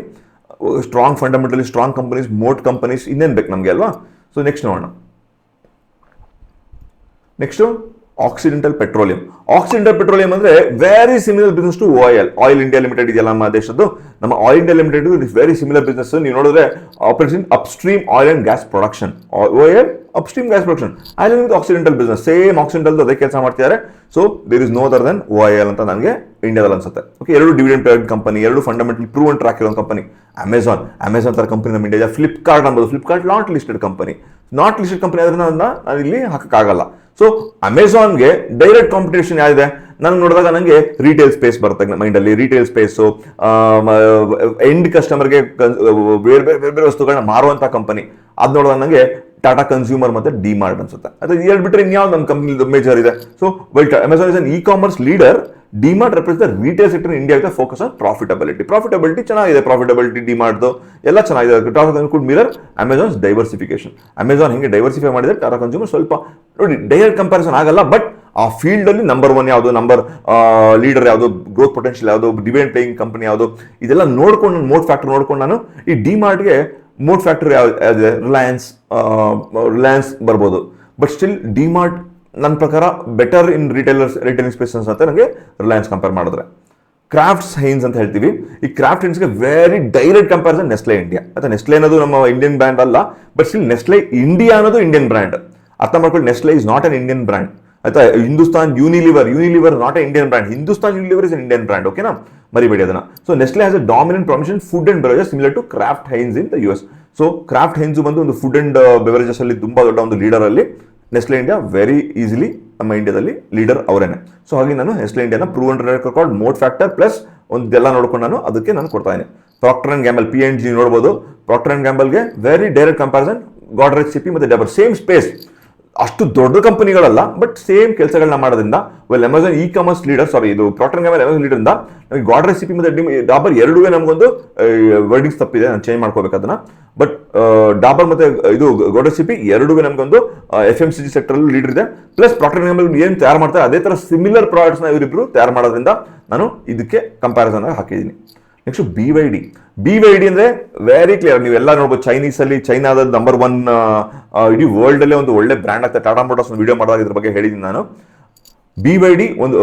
Strong fundamentally strong companies moat companies ಇನ್ನೇನು ಬೇಕು ನಮಗೆ, ಅಲ್ವಾ? ಸೊ ನೆಕ್ಸ್ಟ್ ನೋಡೋಣ. Next Occidental Petroleum Occidental Petroleum ಅಂದ್ರೆ very similar business to oil Oil India Limited ಇದೆಯಲ್ಲ ನಮ್ಮ ದೇಶದ್ದು. ನಮ್ಮ Oil India Limited is very similar business ನೀವು ನೋಡಿದ್ರೆ operation upstream oil and gas production oil upstream gas production oil with Occidental business same Occidental ಅದೇ ಕೆಲಸ ಮಾಡ್ತಿದ್ದಾರೆ. So there is no other than oil ಅಂತ ನನಗೆ ಇಂಡಿಯಾದಲ್ಲಿ ಅನ್ಸುತ್ತೆ. ಓಕೆ ಎರಡು ಡಿವಿಡೆಂಟ್ ಪೇಡ್ ಕಂಪನಿ ಎರಡು ಫಂಡಮೆಂಟಲ್ ಪ್ರೂವ್ ಅಂಡ್ ಟ್ರ್ಯಾಕ್ ಇರೋ ಕಂಪನಿ ಅಮೆಝಾನ್ ಅಮೆಝಾನ್ ತರ ಕಂಪನಿ ನಮ್ಮ ಇಂಡಿಯಾ ಫ್ಲಿಪ್ಕಾರ್ಟ್ ಅನ್ಬೋದು. Flipkart ಲಾಂಟ್ listed company not listed company ಆದ್ರೆ ನಾನು ಇಲ್ಲಿ ಹಾಕಕ್ಕಾಗಲ್ಲ. ಸೊ ಅಮೆಝಾನ್ಗೆ ಡೈರೆಕ್ಟ್ ಕಾಂಪಿಟೇಷನ್ ಯಾವಿದೆ ನಾನು ನೋಡಿದಾಗ ನನಗೆ ರೀಟೇಲ್ ಸ್ಪೇಸ್ ಬರುತ್ತೆ ಮೈಂಡಲ್ಲಿ ರಿಟೇಲ್ ಸ್ಪೇಸು ಎಂಡ್ ಕಸ್ಟಮರ್ಗೆ ಬೇರೆ ಬೇರೆ ಬೇರೆ ಬೇರೆ ವಸ್ತುಗಳನ್ನ ಮಾರುವಂಥ ಕಂಪನಿ ಅದು ನೋಡಿದಾಗ ನನಗೆ ಟಾಟಾ ಕನ್ಸ್ಯೂಮರ್ ಮತ್ತೆ ಡಿಮಾರ್ಟ್ ಅನ್ಸುತ್ತೆ. ಅದು ಎರಡು ಬಿಟ್ಟರೆ ಇನ್ಯಾವ್ದು ನಮ್ಮ ಕಂಪ್ನಿ ಮೇಜರ್ ಇದೆ. So well Amazon is an e commerce leader DMart represents the retail sector India focus on profitability profitability ಚೆನ್ನಾಗಿದೆ. ಪ್ರಾಫಿಟಬಿಲಿಟಿ ಡಿಮಾರ್ಟ್ದು ಎಲ್ಲ ಚೆನ್ನಾಗಿದೆ. Tata Consumer mirror Amazon's diversification Amazon ಹಿಂಗೆ ಡೈವರ್ಸಿಫೈ ಮಾಡಿದ್ರೆ ಟಾಟಾ ಕನ್ಸ್ಯೂಮರ್ ಸ್ವಲ್ಪ, ನೋಡಿ ಡೈರೆಕ್ಟ್ ಕಂಪ್ಯಾರಿಸನ್ ಆಗಲ್ಲ ಬಟ್ ಆ ಫೀಲ್ಡ್ ಅಲ್ಲಿ ನಂಬರ್ ಒನ್ ಯಾವುದು? ನಂಬರ್ ಲೀಡರ್ ಯಾವುದು? ಗ್ರೋತ್ ಪೊಟೆನ್ಷಿಯಲ್ ಯಾವುದು? ಡಿವೆಂಟ್ ಪೇಯಿಂಗ್ ಕಂಪನಿ ಯಾವುದು? ಇದೆಲ್ಲ ನೋಡ್ಕೊಂಡು ಮೋಡ್ ಫ್ಯಾಕ್ಟರ್ ನೋಡ್ಕೊಂಡು ನಾನು ಈ ಡಿಮಾರ್ಟ್ಗೆ ಮೋಡ್ ಯಾವ ಯಾವ್ದಿದೆ? ರಿಲಯನ್ಸ್ ರಿಲಯನ್ಸ್ ಬರ್ಬೋದು. ಬಟ್ ಸ್ಟಿಲ್ ಡಿಮಾರ್ಟ್ ನನ್ನ ಪ್ರಕಾರ better in retailers retailing space ಅಂತ ನನಗೆ ರಿಲಯನ್ಸ್ ಕಂಪೇರ್ ಮಾಡಿದ್ರೆ. ಕ್ರಾಫ್ಟ್ಸ್ ಹೈನ್ಸ್ ಅಂತ ಹೇಳ್ತೀವಿ. ಈ Kraft ಹೈನ್ಸ್ಗೆ very direct comparison Nestle India ಅಥವಾ ನೆಸ್ಲೆ ಅನ್ನೋದು ನಮ್ಮ ಇಂಡಿಯನ್ ಬ್ರ್ಯಾಂಡ್ ಅಲ್ಲ ಬಟ್ ಸ್ಟಿಲ್ ನೆಸ್ಲೆ ಇಂಡಿಯಾ ಅನ್ನೋದು ಇಂಡಿಯನ್ ಬ್ರ್ಯಾಂಡ್ ಅರ್ಥ ಮಾಡ್ಕೊಳ್ಳಿ Nestle is not an Indian brand ಆಯ್ತಾ? Hindustan Unilever Unilever not a Indian brand Hindustan Unilever is Indian brand ಓಕೆನಾ ಮರಿಬೇಡಿ ಅದನ್ನ. So Nestle has a dominant position food and beverages similar to Kraft Heinz in the U S so Kraft Heinz ಬಂದು ಒಂದು food and beverages ಅಲ್ಲಿ ತುಂಬಾ ದೊಡ್ಡ ಒಂದು leader ಅಲ್ಲಿ ನೆಸ್ಲೆ ಇಂಡಿಯಾ ವೆರಿ ಈಸಿಲಿ ನಮ್ಮ ಇಂಡಿಯಾದಲ್ಲಿ ಲೀಡರ್ ಅವರೇನೆ. ಸೊ ಹಾಗೆ ನಾನು Nestle ಇಂಡಿಯಾನ prove and record moat factor plus ಒಂದೆಲ್ಲ ನೋಡ್ಕೊಂಡು ನಾನು ಅದಕ್ಕೆ ನಾನು ಕೊಡ್ತಾ ಇದ್ದೀನಿ. Procter and Gamble P N G ನೋಡ್ಬೋದು. Procter and ಗ್ಯಾಂಬಲ್ಗೆ very direct comparison Godrej C P ಮತ್ತು ಡಬಲ್ ಸೇಮ್ ಸ್ಪೇಸ್ ಅಷ್ಟು ದೊಡ್ಡ ಕಂಪನಿಗಳಲ್ಲ ಬಟ್ ಸೇಮ್ ಕೆಲಸಗಳನ್ನ ಮಾಡೋದ್ರಿಂದ well Amazon e commerce leader sorry ಇದು ಪ್ರಾಟನ್ ಗ್ಯಾಂಬಲ್ ಅಮೆಝಾನ್ ಲೀಡರ್ ಇಂದ ನಮಗೆ ಗಾಡ್ ರೆಸಿಪಿ ಮತ್ತೆ ಡಾಬರ್ ಎರಡೂ ನಮಗೊಂದು ವರ್ಡಿಂಗ್ಸ್ ತಪ್ಪಿದೆ, ನಾನು ಚೇಂಜ್ ಮಾಡ್ಕೋಬೇಕು ಅದನ್ನ ಬಟ್ ಡಾಬರ್ ಮತ್ತೆ, ಇದು ಗಾಡ್ ರೆಸಿಪಿ ಎರಡೂ ನಮಗೊಂದು F M C G sector leader ಇದೆ. ಪ್ಲಸ್ ಪ್ರಾಟನ್ ಏನು ತಯಾರು ಮಾಡ್ತಾರೆ, ಅದೇ ತರ ಸಿಮಿಲರ್ ಪ್ರಾಡಕ್ಟ್ಸ್ನ ಇವರಿಬ್ರು ತಯಾರು ಮಾಡೋದ್ರಿಂದ ನಾನು ಇದಕ್ಕೆ ಕಂಪ್ಯಾರಿಸನ್ ಹಾಕಿದ್ದೀನಿ. Next B Y D B Y D ಅಂದ್ರೆ ವೆರಿ ಕ್ಲಿಯರ್ ನೀವೆಲ್ಲ ನೋಡ್ಬೋದು ಚೈನೀಸ್ ಅಲ್ಲಿ ಚೈನಾದ ನಂಬರ್ ಒನ್ ಇಡೀ ವರ್ಲ್ಡ್ ಅಲ್ಲೇ ಒಂದು ಒಳ್ಳೆ ಬ್ರ್ಯಾಂಡ್ ಆಗ್ತದೆ ಟಾಟಾ ಮೋಟರ್ಸ್ ವಿಡಿಯೋ ಮಾಡಿದಾಗ ಇದ್ರ ಬಗ್ಗೆ ಹೇಳಿದ್ದೀನಿ ನಾನು. ಬಿ ವೈ ಡಿ ಒಂದು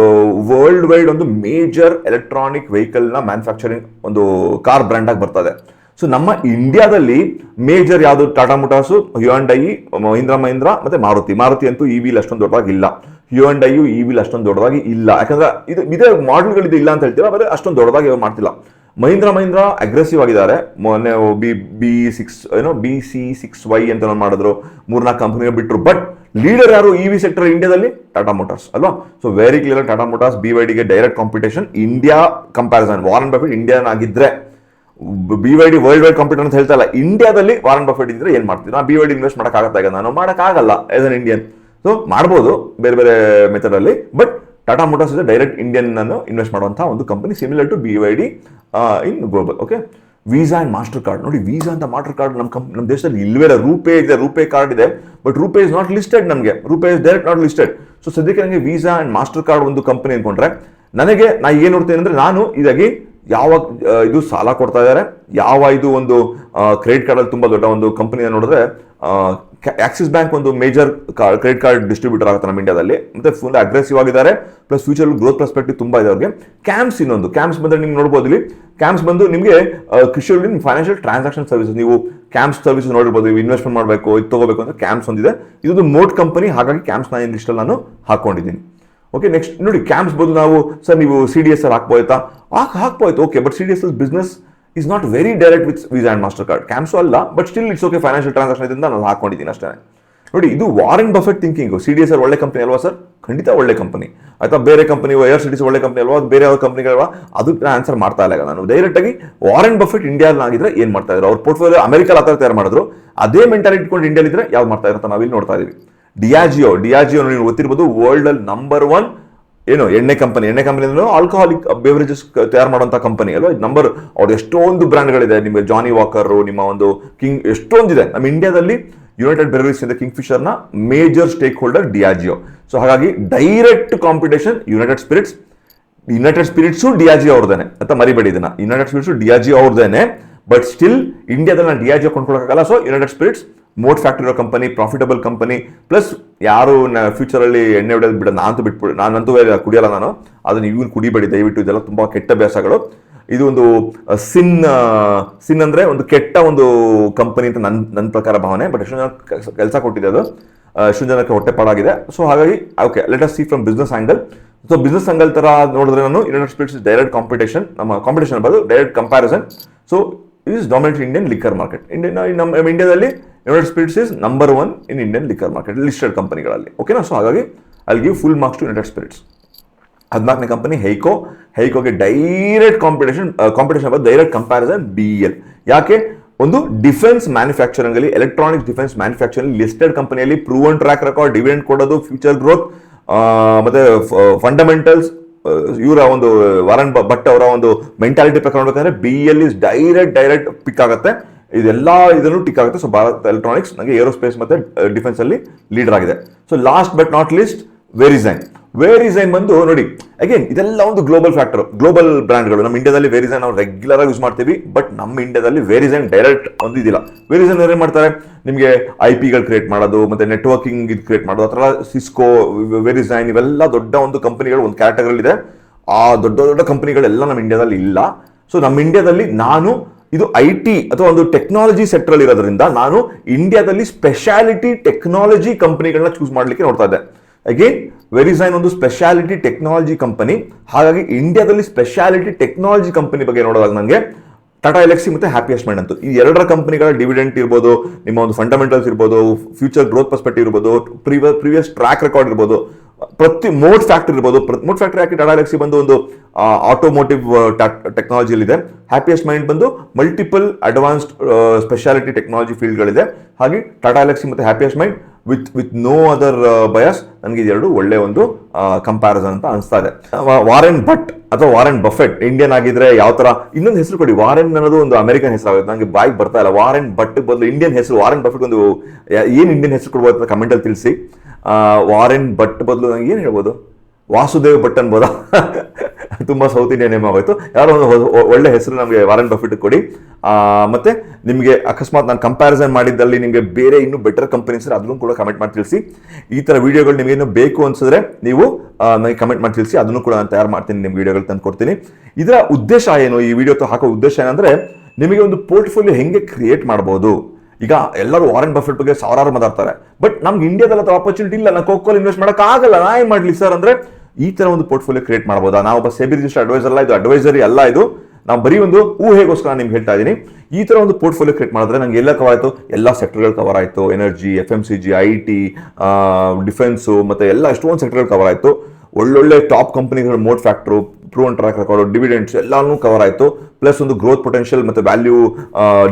ವರ್ಲ್ಡ್ ವೈಡ್ ಒಂದು ಮೇಜರ್ ಎಲೆಕ್ಟ್ರಾನಿಕ್ ವೆಹಿಕಲ್ನ ಮ್ಯಾನುಫ್ಯಾಕ್ಚರಿಂಗ್ ಒಂದು ಕಾರ್ ಬ್ರ್ಯಾಂಡ್ ಆಗಿ ಬರ್ತದೆ ಸೊ ನಮ್ಮ ಇಂಡಿಯಾದಲ್ಲಿ ಮೇಜರ್ ಯಾವುದು? ಟಾಟಾ ಮೋಟಾರ್ಸ್ ಹ್ಯುಂಡೈ ಮಹೀಂದ್ರ ಮಹೀಂದ್ರ ಮತ್ತೆ ಮಾರುತಿ ಮಾರುತಿ ಅಂತೂ ಇ ವಿಲ್ ಅಷ್ಟೊಂದು ದೊಡ್ಡದಾಗಿ ಇಲ್ಲ. ಹ್ಯುಂಡೈಯು ಇ ವಿಲ್ ಅಷ್ಟೊಂದು ದೊಡ್ಡದಾಗಿ ಇಲ್ಲ. ಯಾಕಂದ್ರೆ ಇದು ಇದೇ ಮಾಡೆಲ್ಗಳಿದೆ ಇಲ್ಲ ಅಂತ ಹೇಳ್ತೀರಾ ಆದರೆ ಅಷ್ಟೊಂದು ದೊಡ್ಡದಾಗಿ ಮಾಡ್ತಿಲ್ಲ. ಮಹೀಂದ್ರ ಮಹೀಂದ್ರ ಅಗ್ರೆಸಿವ್ ಆಗಿದ್ದಾರೆ. ಮೊನ್ನೆ ಬಿ ಬಿ ಸಿಕ್ಸ್ ಏನೋ ಬಿ ಸಿ ಸಿಕ್ಸ್ ವೈ ಅಂತ ಮಾಡಿದ್ರು. ಮೂರ್ನಾಲ್ಕು ಕಂಪನಿ ಬಿಟ್ಟರು ಬಟ್ ಲೀಡರ್ ಯಾರು ಇ ವಿ ಸೆಕ್ಟರ್ ಇಂಡಿಯಾದಲ್ಲಿ ಟಾಟಾ ಮೋಟಾರ್ಸ್ ಅಲ್ವಾ? So very clear Tata Motors B Y ಡಿಗೆ direct competition India comparison Warren Buffett Indian ಆಗಿದ್ರೆ B Y D world wide competition ಅಂತ ಹೇಳ್ತಾ ಇಲ್ಲ. ಇಂಡಿಯಾದಲ್ಲಿ ವಾರನ್ ಬಫೆಟ್ ಇದ್ರೆ ಏನು ಮಾಡ್ತೀವಿ ನಾವು ಬಿ ವೈ ಡಿ ಇನ್ವೆಸ್ಟ್ ಮಾಡೋಕ್ಕಾಗತ್ತಾಗ ನಾನು? ಮಾಡೋಕ್ಕಾಗಲ್ಲ ಆಸ್ ಅನ್ ಇಂಡಿಯನ್ ಸೊ ಮಾಡ್ಬೋದು ಬೇರೆ ಬೇರೆ ಮೆಥಡಲ್ಲಿ ಬಟ್ ಟಾಟಾ ಮೋಟಾರ್ಸ್ ಇದೆ ಡೈರೆಕ್ಟ್ ಇಂಡಿಯನ್ ಅನ್ನು ಇನ್ವೆಸ್ಟ್ ಮಾಡುವಂತಹ ಒಂದು company similar to B Y D in global okay Visa and Mastercard ನೋಡಿ ವೀಸಾ ಅಂತ ಮಾಸ್ಟರ್ ಕಾರ್ಡ್ ನಮ್ಮ ಕಂಪ್ ನಮ್ಮ ದೇಶದಲ್ಲಿ ಇಲ್ವೇ ಇಲ್ಲ. ರೂಪೇ ಇದೆ ರೂಪೇ ಕಾರ್ಡ್ ಇದೆ but RuPay is not listed ನಮಗೆ. RuPay is direct not listed so ಸದ್ಯಕ್ಕೆ ನನಗೆ ವೀಸಾ ಅಂಡ್ ಮಾಸ್ಟರ್ ಕಾರ್ಡ್ ಒಂದು ಕಂಪನಿ ಅನ್ಕೊಂಡ್ರೆ, ನನಗೆ ನಾ ಏನು ನೋಡ್ತೇನೆ ಅಂದರೆ ನಾನು ಇದಾಗಿ ಯಾವ ಇದು ಸಾಲ ಕೊಡ್ತಾ ಇದ್ದಾರೆ. ಯಾವ ಇದು ಒಂದು ಕ್ರೆಡಿಟ್ ಕಾರ್ಡ್ ಅಲ್ಲಿ ತುಂಬಾ ದೊಡ್ಡ ಒಂದು ಕಂಪನಿ ನೋಡಿದ್ರೆ ಆಕ್ಸಿಸ್ ಬ್ಯಾಂಕ್ ಒಂದು ಮೇಜರ್ ಕ್ರೆಡಿಟ್ ಕಾರ್ಡ್ ಡಿಸ್ಟ್ರಿಬ್ಯೂಟರ್ ಆಗುತ್ತೆ ನಮ್ಮ ಇಂಡಿಯಾದಲ್ಲಿ ಮತ್ತೆ ಫುಲ್ ಅಗ್ರೆಸಿವ್ ಆಗಿದ್ದಾರೆ. ಪ್ಲಸ್ ಫ್ಯೂಚರ್ ಗ್ರೋತ್ ಪರ್ಸ್ಪೆಕ್ಟಿವ್ ತುಂಬಾ ಇದೆ ಅವ್ರಿಗೆ. ಕ್ಯಾಂಪ್ಸ್ ಇನ್ನೊಂದು. ಕ್ಯಾಂಪ್ಸ್ ಬಂದರೆ ನಿಮ್ಗೆ ನೋಡ್ಬೋದು ಇಲ್ಲಿ. ಕ್ಯಾಂಪ್ಸ್ ಬಂದು ನಿಮಗೆ ಕೃಷಿಯಲ್ಲಿ ಫೈನಾನ್ಷಿಯಲ್ ಟ್ರಾನ್ಸಾಕ್ಷನ್ ಸರ್ವಿಸಸ್ ನೀವು ಕ್ಯಾಂಪ್ಸ್ ಸರ್ವಿಸ್ ನೋಡಿರ್ಬೋದು. ನೀವು ಇನ್ವೆಸ್ಟ್ಮೆಂಟ್ ಮಾಡಬೇಕು, ಇದು ತಗೋಬೇಕು ಅಂತ ಕ್ಯಾಂಪ್ಸ್ ಒಂದಿದೆ. ಇದೊಂದು ಮೋಟ್ ಕಂಪನಿ ಹಾಗಾಗಿ ಕ್ಯಾಂಪ್ಸ್ ನಾನು ಲಿಸ್ಟಲ್ಲಿ ನಾನು ಹಾಕೊಂಡಿದ್ದೀನಿ. ಓಕೆ ನೆಕ್ಸ್ಟ್ ನೋಡಿ ಕ್ಯಾಂಪ್ಸ್ ಬಂದು ನಾವು, ಸರ್ ನೀವು ಸಿ ಡಿ ಎಸ್ ಅಲ್ಲಿ ಹಾಕ್ಬೋಯ್ತಾ? ಹಾಕ್ ಹಾಕ್ಬೋಯ್ತು. Okay but C D S L business is not very direct with Visa and Mastercard CAMS ಅಲ್ಲ but still it's okay financial transaction ಇದರಿಂದ ನಾನು ಹಾಕೊಂಡಿದ್ದೀನಿ ಅಷ್ಟೇ. ನೋಡಿ, ಇದು Warren Buffett thinking C D S ಒಳ್ಳೆ ಕಂಪನಿ ಅಲ್ವಾ ಸರ್ ಖಂಡಿತ ಒಳ್ಳೆ ಕಂಪನಿ ಅಥವಾ ಬೇರೆ ಕಂಪನಿ ಏರ್ ಸಿಟೀಸ್ ಒಳ್ಳೆ ಕಂಪನಿ ಅಲ್ವಾ, ಬೇರೆ ಯಾವ ಕಂಪನಿಗಳಲ್ವಾ ಅದು ಆನ್ಸರ್ ಮಾಡ್ತಾ ಇಲ್ಲ ನಾನು. ಡೈರೆಕ್ಟ್ ಆಗಿ ವಾರೆನ್ ಬಫೆಟ್ ಇಂಡಿಯಾದಾಗಿದ್ರೆ ಏನು ಮಾಡ್ತಾ ಇದ್ರು? ಅವ್ರ ಪೋರ್ಟ್ಫೋಲಿಯೋ ಅಮೆರಿಕಲ್ ಆ ಥರ ತಯಾರು ಮಾಡಿದ್ರು. ಅದೇ ಮೆಂಟಾಲಿಟಿ ಇಟ್ಕೊಂಡು ಇಂಡಿಯಾದಲ್ಲಿ ಇದ್ರೆ ಯಾವ್ದು ಮಾಡ್ತಾ ಇರೋ ಅಂತ ನಾವಿಲ್ಲಿ ನೋಡ್ತಾ ಇದೀವಿ. ಡಿಯಾಜಿಯೋ ಡಿಯಾಜಿಯೋ ನೀವು ಗೊತ್ತಿರ್ಬೋದು ವರ್ಲ್ಡ್ ಅಲ್ಲಿ ನಂಬರ್ ಒನ್ ಏನು, ಎಣ್ಣೆ ಕಂಪನಿ ಎಣ್ಣೆ ಕಂಪನಿ ಅಂದ್ರೆ ಆಲ್ಕೋಹಾಲಿಕ್ ಬೇವರೇಜಸ್ ತಯಾರು ಮಾಡುವಂತ ಕಂಪನಿ ಅಲ್ವಾ? ನಂಬರ್ ಅವ್ರ ಎಷ್ಟೊಂದು ಬ್ರ್ಯಾಂಡ್ಗಳಿದೆ ನಿಮಗೆ ಜಾನಿ ವಾಕರ್ ನಿಮ್ಮ ಒಂದು ಕಿಂಗ್ ಎಷ್ಟೊಂದಿದೆ. ನಮ್ಮ ಇಂಡಿಯಾದಲ್ಲಿ ಯುನೈಟೆಡ್ ಬ್ರೆವರೀಸ್ ಇಂದ ಕಿಂಗ್ ಫಿಶರ್ನ major stakeholder Diageo so ಹಾಗಾಗಿ direct competition United Spirits United Spirits Diageo ಅವ್ರದೇನೆ. ಅಂತ ಮರಿಬೇಡಿ ಇದನ್ನ. ಯುನೈಟೆಡ್ ಸ್ಪಿರಿಟ್ಸ್ ಡಿಯಾಜಿ ಅವ್ರದೇನೆ. ಬಟ್ ಸ್ಟಿಲ್ ಇಂಡಿಯಾದಲ್ಲಿ ನಾನು Diageo ಕೊಂಡ್ಕೊಳಕ್ಕಾಗಲ್ಲ. So United Spirits moat factory ಇರೋ ಕಂಪನಿ ಪ್ರಾಫಿಟಬಲ್ ಕಂಪನಿ ಪ್ಲಸ್ ಯಾರು ಫ್ಯೂಚರ್ ಅಲ್ಲಿ ಎಣ್ಣೆ ಹೊಡೆಯೋದು ಬಿಡ ನಾನಂತೂ ಬಿಟ್ಬಿಡಿ, ನಾನಂತೂ ಕುಡಿಯಲ್ಲ ನಾನು, ಅದನ್ನ ಇವ್ನು ಕುಡಿಬೇಡಿ, ದಯವಿಟ್ಟು ಇದೆಲ್ಲ ತುಂಬಾ ಕೆಟ್ಟ ಅಭ್ಯಾಸಗಳು. ಇದು ಒಂದು ಸಿನ್ ಸಿನ್ ಅಂದ್ರೆ ಒಂದು ಕೆಟ್ಟ ಒಂದು ಕಂಪನಿ ಅಂತ ನನ್ನ ನನ್ನ ಪ್ರಕಾರ ಭಾವನೆ ಬಟ್ ಎಷ್ಟೊಂದು ಜನ ಕೆಲಸ ಕೊಟ್ಟಿದೆ ಅದು. ಎಷ್ಟು ಜನಕ್ಕೆ ಹೊಟ್ಟೆಪಾಡಾಗಿದೆ ಸೊ ಹಾಗಾಗಿ okay let us see from business angle so business angle ತರ ನೋಡಿದ್ರೆ ನಾನು ಯುನೈಟೆಡ್ ಸ್ಟೇಟ್ಸ್ ಡೈರೆಕ್ಟ್ ಕಾಂಪಿಟೇಷನ್ ನಮ್ಮ ಕಾಂಪಿಟೇಷನ್ ಬರೋದು direct comparison so is dominate Indian liquor market Indian ನಮ್ಮ ಇಂಡಿಯಾದಲ್ಲಿ United Spirits is number one in Indian liquor market listed ಕಂಪನಿಗಳಲ್ಲಿ ಓಕೆನಾ so ಹಾಗಾಗಿ ಅಲ್ಲಿ give full marks to United Spirits ಹದಿನಾಲ್ಕನೇ company ಹೈಕೋ ಹೈಕೋಗೆ direct competition competition direct comparison B L ಯಾಕೆ? ಒಂದು ಡಿಫೆನ್ಸ್ ಮ್ಯಾನುಫ್ಯಾಕ್ಚರಿಂಗ್ ಅಲ್ಲಿ ಎಲೆಕ್ಟ್ರಾನಿಕ್ಸ್ ಡಿಫೆನ್ಸ್ ಮ್ಯಾನುಫ್ಯಾಕ್ಚರಿಂಗ್ ಲಿಸ್ಟೆಡ್ ಕಂಪನಿಯಲ್ಲಿ ಪ್ರೂವನ್ ಟ್ರ್ಯಾಕ್ ರೆಕಾರ್ಡ್ ಡಿವಿಡೆಂಡ್ ಕೊಡೋದು ಫ್ಯೂಚರ್ ಗ್ರೋತ್ ಮತ್ತೆ ಫಂಡಮೆಂಟಲ್ಸ್ ಇವರ ಒಂದು ವಾರನ್ ಭಟ್ ಅವರ ಒಂದು ಮೆಂಟಾಲಿಟಿ ಪ್ರಕಾರ ನೋಡ್ಬೇಕಂದ್ರೆ B L is direct direct pick ಆಗುತ್ತೆ. ಇದೆಲ್ಲ ಇದನ್ನು ಟಿಕ್ ಆಗುತ್ತೆ. ಸೊ ಭಾರತ್ ಎಲೆಕ್ಟ್ರಾನಿಕ್ಸ್ ನನಗೆ ಏರೋಸ್ಪೇಸ್ ಮತ್ತೆ ಡಿಫೆನ್ಸ್ ಅಲ್ಲಿ ಲೀಡರ್ ಆಗಿದೆ. So last but not least VeriSign VeriSign ಬಂದು ನೋಡಿ. ಅಗೇನ್ ಇದೆಲ್ಲ ಒಂದು ಗ್ಲೋಬಲ್ ಫ್ಯಾಕ್ಟರ್ ಗ್ಲೋಬಲ್ ಬ್ರ್ಯಾಂಡ್ಗಳು ನಮ್ಮ ಇಂಡಿಯಾದಲ್ಲಿ ವೇರಿಸೈನ್ ನಾವು ರೆಗ್ಯುಲರ್ ಆಗಿ ಯೂಸ್ ಮಾಡ್ತೀವಿ ಬಟ್ ನಮ್ಮ ಇಂಡಿಯಾದಲ್ಲಿ ವೇರಿಸೈನ್ ಡೈರೆಕ್ಟ್ ಒಂದು ಇದಿಲ್ಲ. ವೇರಿಸೈನ್ ಏನು ಮಾಡ್ತಾರೆ? ನಿಮಗೆ ಐ ಪಿಗಳು ಕ್ರಿಯೇಟ್ ಮಾಡೋದು, ಮತ್ತೆ ನೆಟ್ವರ್ಕಿಂಗ್ ಇದು ಕ್ರಿಯೇಟ್ ಮಾಡೋದು ಅಥವಾ ಸಿಸ್ಕೋ ವೇರಿಸೈನ್ ಇವೆಲ್ಲ ದೊಡ್ಡ ಒಂದು ಕಂಪನಿಗಳು ಒಂದು ಕ್ಯಾಟಗರಿ ಇದೆ. ಆ ದೊಡ್ಡ ದೊಡ್ಡ ಕಂಪನಿಗಳೆಲ್ಲ ನಮ್ಮ ಇಂಡಿಯಾದಲ್ಲಿ ಇಲ್ಲ. ಸೊ ನಮ್ಮ ಇಂಡಿಯಾದಲ್ಲಿ ನಾನು ಇದು ಐ ಟಿ ಅಥವಾ ಒಂದು ಟೆಕ್ನಾಲಜಿ ಸೆಕ್ಟರ್ ಅಲ್ಲಿ ಇರೋದ್ರಿಂದ ನಾನು ಇಂಡಿಯಾದಲ್ಲಿ ಸ್ಪೆಷಾಲಿಟಿ ಟೆಕ್ನಾಲಜಿ ಕಂಪನಿಗಳನ್ನ ಚೂಸ್ ಮಾಡಲಿಕ್ಕೆ ನೋಡ್ತಾ ಇದ್ದೆ. ಅಗೇನ್ ವೆರಿಸೈನ್ ಒಂದು ಸ್ಪೆಷಾಲಿಟಿ ಟೆಕ್ನಾಲಜಿ ಕಂಪನಿ ಹಾಗಾಗಿ ಇಂಡಿಯಾದಲ್ಲಿ ಸ್ಪೆಷಾಲಿಟಿ ಟೆಕ್ನಾಲಜಿ ಕಂಪನಿ ಬಗ್ಗೆ ನೋಡುವಾಗ ನನಗೆ ಟಾಟಾ ಎಲೆಕ್ಸಿ ಮತ್ತೆ ಹ್ಯಾಪಿಯೆಸ್ಟ್ ಮೈಂಡ್ ಅಂತೂ. ಈ ಎರಡರ ಕಂಪನಿಗಳ ಡಿವಿಡೆಂಟ್ ಇರ್ಬೋದು, ನಿಮ್ಮ ಒಂದು ಫಂಡಮೆಂಟಲ್ಸ್ ಇರ್ಬೋದು ಫ್ಯೂಚರ್ ಗ್ರೋತ್ ಪರ್ಸ್ಪೆಕ್ಟಿವ್ ಇರ್ಬೋದು ಪ್ರೀವಿಯಸ್ ಟ್ರ್ಯಾಕ್ ರೆಕಾರ್ಡ್ ಇರ್ಬೋದು, ಪ್ರತಿ ಮೋಡ್ ಫ್ಯಾಕ್ಟರಿ ಇರ್ಬೋದು. ಮೋಡ್ ಫ್ಯಾಕ್ಟ್ರಿ ಹಾಕಿ ಟಾಟಾ ಎಲೆಕ್ಸಿ ಬಂದು ಒಂದು ಆಟೋಮೋಟಿವ್ ಟೆಕ್ನಾಲಜಿಯಲ್ಲಿದೆ ಹ್ಯಾಪಿಯೆಸ್ಟ್ ಮೈಂಡ್ ಬಂದು ಮಲ್ಟಿಪಲ್ ಅಡ್ವಾನ್ಸ್ಡ್ ಸ್ಪೆಷಾಲಿಟಿ ಟೆಕ್ನಾಲಜಿ ಫೀಲ್ಡ್ಗಳಿದೆ ಹಾಗೆ ಟಾಟಾ ಎಲೆಕ್ಸಿ ಮತ್ತೆ Happiest Mind with with no other bias ನನಗೆ ಇದೆರಡು ಒಳ್ಳೆ ಒಂದು ಕಂಪ್ಯಾರಿಸನ್ ಅಂತ ಅನಿಸ್ತಾ ಇದೆ. ವಾರೆನ್ ಭಟ್ ಅಥವಾ ವಾರೆನ್ ಬಫೆಟ್ ಇಂಡಿಯನ್ ಆಗಿದ್ರೆ ಯಾವ ತರ, ಇನ್ನೊಂದು ಹೆಸರು ಕೊಡಿ. ವಾರೆನ್ ಅನ್ನೋದು ಒಂದು ಅಮೆರಿಕನ್ ಹೆಸರು ಆಗುತ್ತೆ ನನಗೆ ಬಾಯಿಗೆ ಬರ್ತಾ ಇಲ್ಲ. ವಾರೆನ್ ಭಟ್ ಬದಲು ಇಂಡಿಯನ್ ಹೆಸರು ವಾರೆನ್ ಬಫೆಟ್ ಒಂದು ಏನು ಇಂಡಿಯನ್ ಹೆಸರು ಕೊಡ್ಬೋದು ಅಂತ ಕಮೆಂಟಲ್ಲಿ ತಿಳಿಸಿ. ವಾರೆನ್ ಭಟ್ ಬದಲು ನನಗೆ ಏನು ಹೇಳ್ಬೋದು? ವಾಸುದೇವ್ ಭಟ್ ಅನ್ಬೋದಾ? ತುಂಬಾ ಸೌತ್ ಇಂಡಿಯನ್ ನೇಮ್ ಆಗೋಯ್ತು. ಯಾರೋ ಒಂದು ಒಳ್ಳೆ ಹೆಸರು ನಮಗೆ ವಾರನ್ ಬಫೆಟ್ ಕೊಡಿ. ಮತ್ತೆ ನಿಮಗೆ ಅಕಸ್ಮಾತ್ ನಾನು ಕಂಪ್ಯಾರಿಸನ್ ಮಾಡಿದ್ದಲ್ಲಿ ನಿಮಗೆ ಬೇರೆ ಇನ್ನೂ ಬೆಟರ್ ಕಂಪನೀಸ್ ಅದನ್ನು ಕೂಡ ಕಮೆಂಟ್ ಮಾಡಿ ತಿಳಿಸಿ. ಈ ಥರ ವಿಡಿಯೋಗಳು ನಿಮಗೆ ಏನು ಬೇಕು ಅನ್ಸಿದ್ರೆ ನೀವು ನನಗೆ ಕಮೆಂಟ್ ಮಾಡಿ ತಿಳಿಸಿ. ಅದನ್ನು ಕೂಡ ನಾನು ತಯಾರು ಮಾಡ್ತೀನಿ ನಿಮ್ಮ ವಿಡಿಯೋಗಳು ತಂದು ಕೊಡ್ತೀನಿ. ಇದರ ಉದ್ದೇಶ ಏನು? ಈ ವಿಡಿಯೋ ಹಾಕೋ ಉದ್ದೇಶ ಏನಂದರೆ, ನಿಮಗೆ ಒಂದು ಪೋರ್ಟ್ಫೋಲಿಯೋ ಹೆಂಗೆ ಕ್ರಿಯೇಟ್ ಮಾಡ್ಬೋದು? ಈಗ ಎಲ್ಲರೂ ವಾರೆನ್ ಬಫೆಟ್ ಬಗ್ಗೆ ಸಾವಿರಾರು ಮಾತಾಡ್ತಾರೆ. ಬಟ್ ನಮ್ಗೆ ಇಂಡಿಯಾದಲ್ಲಿ ಅಥವಾ ಆಪರ್ಚುನಿಟಿ ಇಲ್ಲ. ನಾನು ಕೋಕೋಲ್ ಇನ್ವೆಸ್ಟ್ ಮಾಡೋಕ್ಕಾಗಲ್ಲ. ನಾ ಏನು ಮಾಡಲಿ ಸರ್ ಅಂದ್ರೆ ಈ ತರ ಒಂದು ಪೋರ್ಟ್ಫೋಲಿಯೋ ಕ್ರಿಯೇಟ್ ಮಾಡ್ಬೋದಾ? ನಾವು ಒಬ್ಬ ಸೇಬಿ ರಿಜಿಸ್ಟರ್ ಅಡ್ವೈಸರ್ ಅಲ್ಲ, ಇದು ಅಡ್ವೈಸರಿ ಅಲ್ಲ ಇದು. ನಾವು ಬರೀ ಒಂದು ಊಹೆಗೋಸ್ಕರ ನಿಮ್ಗೆ ಹೇಳ್ತಾ ಇದ್ದೀನಿ. ಈ ತರ ಒಂದು ಪೋರ್ಟ್ಫೋಲಿಯೋ ಕ್ರಿಯೇಟ್ ಮಾಡಿದ್ರೆ ನಂಗೆ ಎಲ್ಲ ಕವರ್ ಆಯ್ತು. ಎಲ್ಲ ಸೆಕ್ಟರ್ಗಳು ಕವರ್ ಆಯ್ತು. Energy F M C G I T defence ಮತ್ತೆ ಎಲ್ಲ ಎಷ್ಟೊಂದು ಸೆಕ್ಟರ್ಗಳು ಕವರ್ ಆಯ್ತು. ಒಳ್ಳೊಳ್ಳೆ ಟಾಪ್ ಕಂಪನಿಗಳ moat factor proven track record dividends ಎಲ್ಲಾನು ಕವರ್ ಆಯಿತು. ಪ್ಲಸ್ ಒಂದು ಗ್ರೋತ್ ಪೊಟೆನ್ಷಿಯಲ್ ಮತ್ತೆ ವ್ಯಾಲ್ಯೂ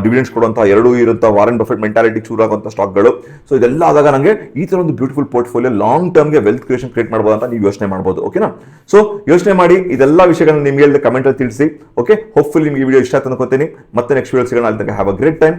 ಡಿವಿಡೆಂಡ್ಸ್ ಕೊಡುವಂಥ ಎರಡೂ ಇರುವಂಥ ವಾರೆನ್ ಬಫೆಟ್ ಮೆಂಟಾಲಿಟಿ ಚೂರ್ ಆಗುವಂಥ ಸ್ಟಾಕ್ಗಳು ಸೊ ಇದೆಲ್ಲ ಆದಾಗ ನನಗೆ ಈ ತರ ಒಂದು ಬ್ಯೂಟಿಫುಲ್ ಪೋರ್ಟ್ಫೋಲಿಯೋ ಲಾಂಗ್ ಟರ್ಮ್ಗೆ ವೆಲ್ತ್ ಕ್ರಿಯೇಷನ್ ಕ್ರಿಯೇಟ್ ಮಾಡ್ಬೋದು ಅಂತ ನೀವು ಯೋಚನೆ ಮಾಡ್ಬೋದು ಓಕೆನಾ ಸೊ ಯೋಚನೆ ಮಾಡಿ ಇದೆಲ್ಲ ವಿಷಯಗಳನ್ನ ನಿಮಗೆ ಹೇಳಿದ ಕಮೆಂಟ್ ಅಲ್ಲಿ ತಿಳಿಸಿ ಓಕೆ ಹೋಪ್ಫುಲ್ ನಿಮಗೆ ವಿಡಿಯೋ ಇಷ್ಟ ಅಂತ ಅನ್ಕೋತೀನಿ. ಮತ್ತೆ ನೆಕ್ಸ್ಟ್ ವಿಡಿಯೋ ಸಿಗೋಣ. ಅಲ್ಲಿ ಹ್ಯಾವ್ ಅ ಗ್ರೇಟ್ ಟೈಮ್